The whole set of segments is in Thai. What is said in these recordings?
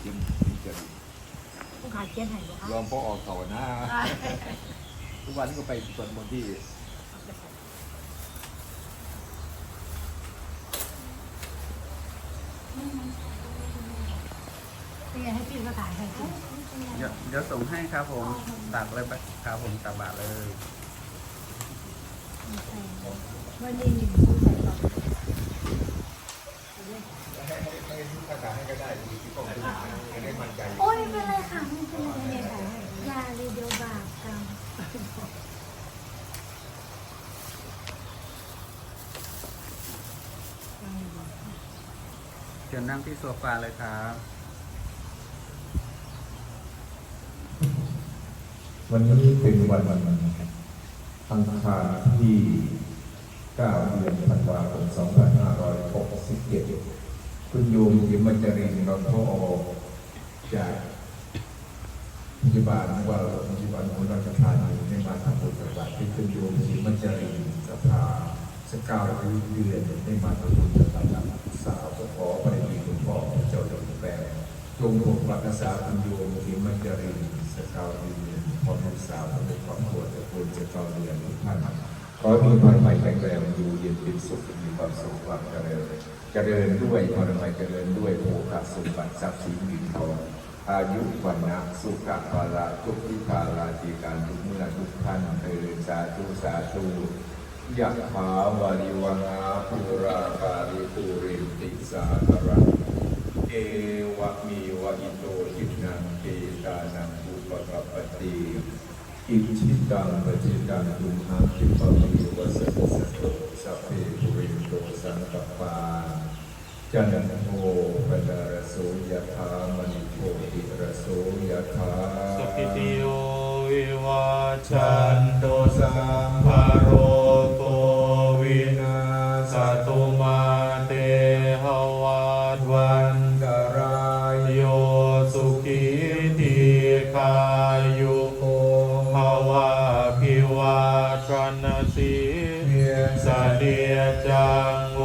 เขียนเขียนเขียนผู้ขายเขียนให้บ่คะลองพ่อออกเขาหน้าทุกวันก็ไปสวดมนต์ที่เป็ไงให้พี่ก็ขายให้กินเดี๋ยวเดี๋ยวส่งให้ครับผมตักเลยไปครับผมตักบาทเลยวันนี้มีผู้ใส่ต่อ ให้ให้ให้ภาษาให้ก็ได้ที่ที่ผมดูจะได้มั่นใจ โอ้ยไม่เป็นไรค่ะไม่เป็นไรเนี่ยค่ะยาลีเดียวบาปกรรม เชิญนั่งที่โซฟาเลยครับ วันนี้เป็นวันวันวันอังคารที่ 9 เดือนธันวาคม 2567 คุณโยมยิมมัจรินเราโทรออกจากพยาบาลว่าพยาบาลของราชทานอยู่ในมาทำบุญตักบาตรที่คุณโยมยิมมัจรินสภาสกาวอาเดือนในมาทำบุญตักบาตรสาวขอพระดีคุณพ่อเจ้าดอกแปล จงปกปักรักษาคุณโยมยิมมัจจรินสกาวดือนพ่อลูกสาวในครอบครัวตระกูลสกาวเดือนทุกท่านขอให้มีความหมายแข็งแรงอยู่เย็นเป็นสุขมีความสุขความเจริญเจริญด้วยพรหมายเจริญด้วยโภคสมบัติทรัพย์สินเงินทองอายุวันนะสุขภาลาทุกทิพาลาจีการทุกเมื่อทุกท่านเออสาธุสาธุยะถาวาริวังอาภูราคาริปูริติสาครังเอวะมี นังเตตานังอุปกปปติอิจิตังปจิตังตุมหังคิปะมิวะสสสะโตสัพเพปุริโตสังกปาจันโทปนารโสยถามณิโชติรโสยถาสกิติโยวิวาจันโตสัมภารโค คายุโกภวะพิวาชนสีสเดียจังโว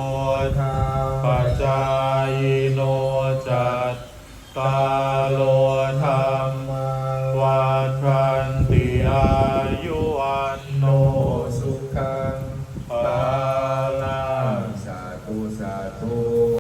ทาปจจายโนจัตตาโล